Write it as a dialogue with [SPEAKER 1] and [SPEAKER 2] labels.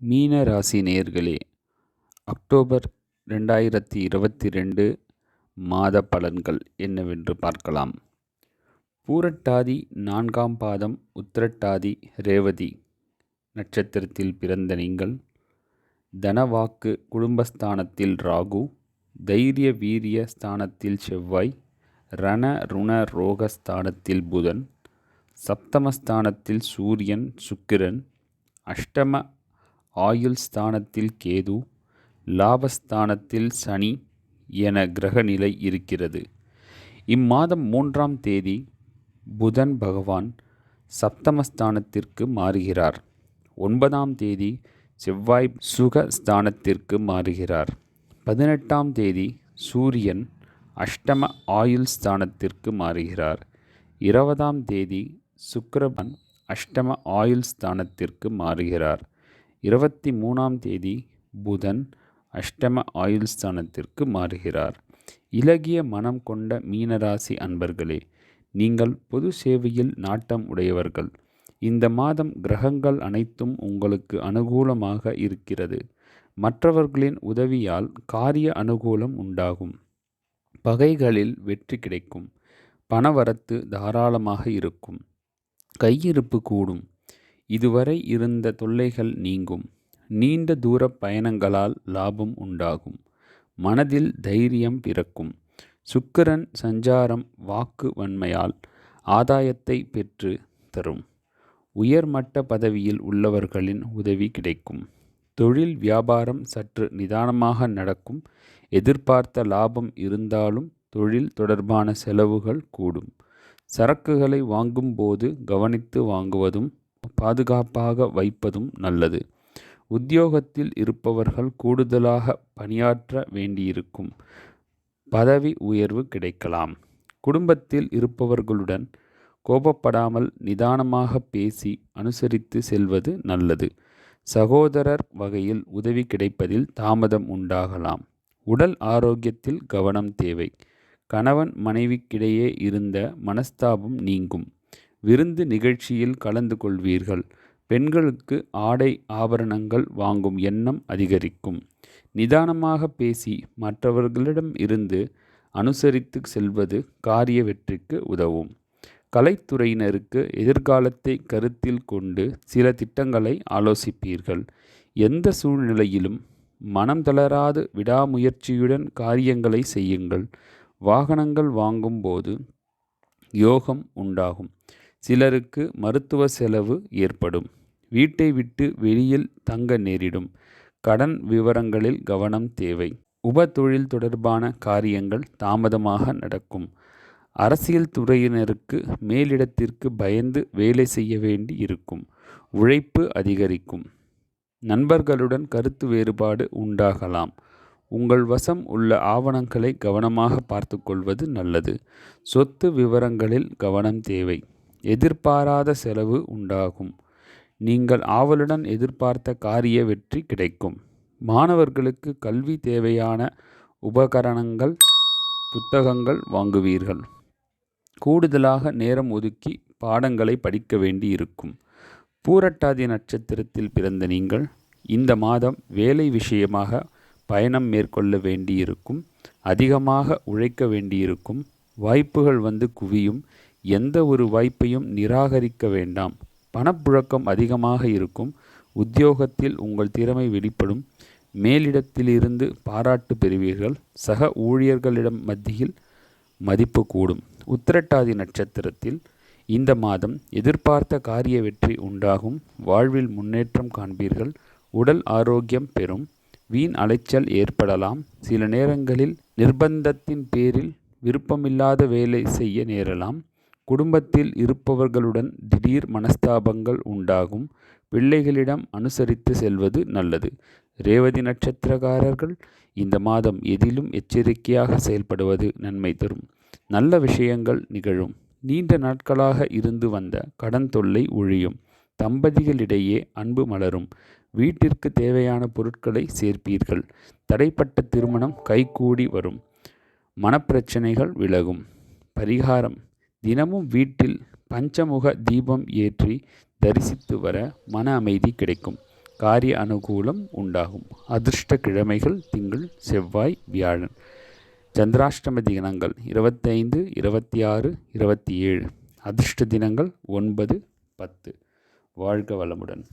[SPEAKER 1] மீன ராசி நேயர்களே அக்டோபர் ரெண்டாயிரத்தி இருபத்தி ரெண்டு மாத பலன்கள் என்னவென்று பார்க்கலாம். பூரட்டாதி நான்காம் பாதம் உத்திரட்டாதி ரேவதி நட்சத்திரத்தில் பிறந்த நீங்கள் தனவாக்கு குடும்பஸ்தானத்தில் ராகு தைரிய வீரிய ஸ்தானத்தில் செவ்வாய் ரண ருண ரோக ஸ்தானத்தில் புதன் சப்தமஸ்தானத்தில் சூரியன் சுக்கிரன் அஷ்டம ஆயுள் ஸ்தானத்தில் கேது லாபஸ்தானத்தில் சனி என கிரகநிலை இருக்கிறது. இம்மாதம் மூன்றாம் தேதி புதன் பகவான் சப்தமஸ்தானத்திற்கு மாறுகிறார். ஒன்பதாம் தேதி செவ்வாய் சுக ஸ்தானத்திற்கு மாறுகிறார். பதினெட்டாம் தேதி சூரியன் அஷ்டம ஆயுள் ஸ்தானத்திற்கு மாறுகிறார். இருபதாம் தேதி சுக்கிரபன் அஷ்டம ஆயுள் ஸ்தானத்திற்கு மாறுகிறார். இருபத்தி மூணாம் தேதி புதன் அஷ்டம ஆயுள் ஸ்தானத்திற்கு மாறுகிறார். இலகிய மனம் கொண்ட மீனராசி அன்பர்களே நீங்கள் பொது சேவையில் நாட்டம் உடையவர்கள். இந்த மாதம் கிரகங்கள் அனைத்தும் உங்களுக்கு அனுகூலமாக இருக்கிறது. மற்றவர்களின் உதவியால் காரிய அனுகூலம் உண்டாகும். பகைகளில் வெற்றி கிடைக்கும். பணவரத்து தாராளமாக இருக்கும். கையிருப்பு கூடும். இதுவரை இருந்த தொல்லைகள் நீங்கும். நீண்ட தூர பயணங்களால் லாபம் உண்டாகும். மனதில் தைரியம் பிறக்கும். சுக்கிரன் சஞ்சாரம் வாக்கு வன்மையால் ஆதாயத்தை பெற்று தரும். உயர்மட்ட பதவியில் உள்ளவர்களின் உதவி கிடைக்கும். தொழில் வியாபாரம் சற்று நிதானமாக நடக்கும். எதிர்பார்த்த லாபம் இருந்தாலும் தொழில் தொடர்பான செலவுகள் கூடும். சரக்குகளை வாங்கும்போது கவனித்து வாங்குவதும் பாதுகாப்பாக வைப்பதும் நல்லது. உத்தியோகத்தில் இருப்பவர்கள் கூடுதலாக பணியாற்ற வேண்டியிருக்கும். பதவி உயர்வு கிடைக்கலாம். குடும்பத்தில் இருப்பவர்களுடன் கோபப்படாமல் நிதானமாக பேசி அனுசரித்து செல்வது நல்லது. சகோதரர் வகையில் உதவி கிடைப்பதில் தாமதம் உண்டாகலாம். உடல் ஆரோக்கியத்தில் கவனம் தேவை. கணவன் மனைவிக்கிடையே இருந்த மனஸ்தாபம் நீங்கும். விருந்து நிகழ்ச்சியில் கலந்து கொள்வீர்கள். பெண்களுக்கு ஆடை ஆபரணங்கள் வாங்கும் எண்ணம் அதிகரிக்கும். நிதானமாக பேசி மற்றவர்களிடம் இருந்து அனுசரித்து செல்வது காரிய வெற்றிக்கு உதவும். கலைத்துறையினருக்கு எதிர்காலத்தை கருத்தில் கொண்டு சில திட்டங்களை ஆலோசிப்பீர்கள். எந்த சூழ்நிலையிலும் மனம் தளராது விடாமுயற்சியுடன் காரியங்களை செய்யுங்கள். வாகனங்கள் வாங்கும்போது யோகம் உண்டாகும். சிலருக்கு மருத்துவ செலவு ஏற்படும். வீட்டை விட்டு வெளியில் தங்க நேரிடும். கடன் விவரங்களில் கவனம் தேவை. உப தொழில் தொடர்பான காரியங்கள் தாமதமாக நடக்கும். அரசியல் துறையினருக்கு மேலிடத்திற்கு பயந்து வேலை செய்ய வேண்டி இருக்கும். உழைப்பு அதிகரிக்கும். நண்பர்களுடன் கருத்து வேறுபாடு உண்டாகலாம். உங்கள் வசம் உள்ள ஆவணங்களை கவனமாக பார்த்துக்கொள்வது நல்லது. சொத்து விவரங்களில் கவனம் தேவை. எதிர்பாராத செலவு உண்டாகும். நீங்கள் ஆவலுடன் எதிர்பார்த்த காரிய வெற்றி கிடைக்கும். மாணவர்களுக்கு கல்வி தேவையான உபகரணங்கள் புத்தகங்கள் வாங்குவீர்கள். கூடுதலாக நேரம் ஒதுக்கி பாடங்களை படிக்க வேண்டி இருக்கும் பூரட்டாதி நட்சத்திரத்தில் பிறந்த நீங்கள் இந்த மாதம் வேலை விஷயமாக பயணம் மேற்கொள்ள வேண்டியிருக்கும். அதிகமாக உழைக்க வேண்டியிருக்கும். வாய்ப்புகள் வந்து குவியும். எந்த ஒரு வாய்ப்பையும் நிராகரிக்க வேண்டாம். பணப்புழக்கம் அதிகமாக இருக்கும். உத்தியோகத்தில் உங்கள் திறமை வெளிப்படும். மேலிடத்திலிருந்து பாராட்டு பெறுவீர்கள். சக ஊழியர்களிடம் மத்தியில் மதிப்பு கூடும். உத்திரட்டாதி நட்சத்திரத்தில் இந்த மாதம் எதிர்பார்த்த காரிய வெற்றி உண்டாகும். வாழ்வில் முன்னேற்றம் காண்பீர்கள். உடல் ஆரோக்கியம் பெறும். வீண் அலைச்சல் ஏற்படலாம். சில நேரங்களில் நிர்பந்தத்தின் பேரில் விருப்பமில்லாத வேலை செய்ய நேரலாம். குடும்பத்தில் இருப்பவர்களுடன் திடீர் மனஸ்தாபங்கள் உண்டாகும். பிள்ளைகளிடம் அனுசரித்து செல்வது நல்லது. ரேவதி நட்சத்திரக்காரர்கள் இந்த மாதம் எதிலும் எச்சரிக்கையாக செயல்படுவது நன்மை தரும். நல்ல விஷயங்கள் நிகழும். நீண்ட நாட்களாக இருந்து வந்த கடன் தொல்லை ஒழியும். தம்பதிகளிடையே அன்பு மலரும். வீட்டிற்கு தேவையான பொருட்களை சேர்ப்பீர்கள். தடைப்பட்ட திருமணம் கைகூடி வரும். மனப்பிரச்சனைகள் விலகும். பரிகாரம். தினமும் வீட்டில் பஞ்சமுக தீபம் ஏற்றி தரிசித்து வர மன அமைதி கிடைக்கும். காரிய அனுகூலம் உண்டாகும். அதிர்ஷ்ட கிழமைகள் திங்கள் செவ்வாய் வியாழன். சந்திராஷ்டம தினங்கள் இருபத்தைந்து இருபத்தி ஆறு இருபத்தி ஏழு அதிர்ஷ்ட தினங்கள் ஒன்பது பத்து. வாழ்க வளமுடன்.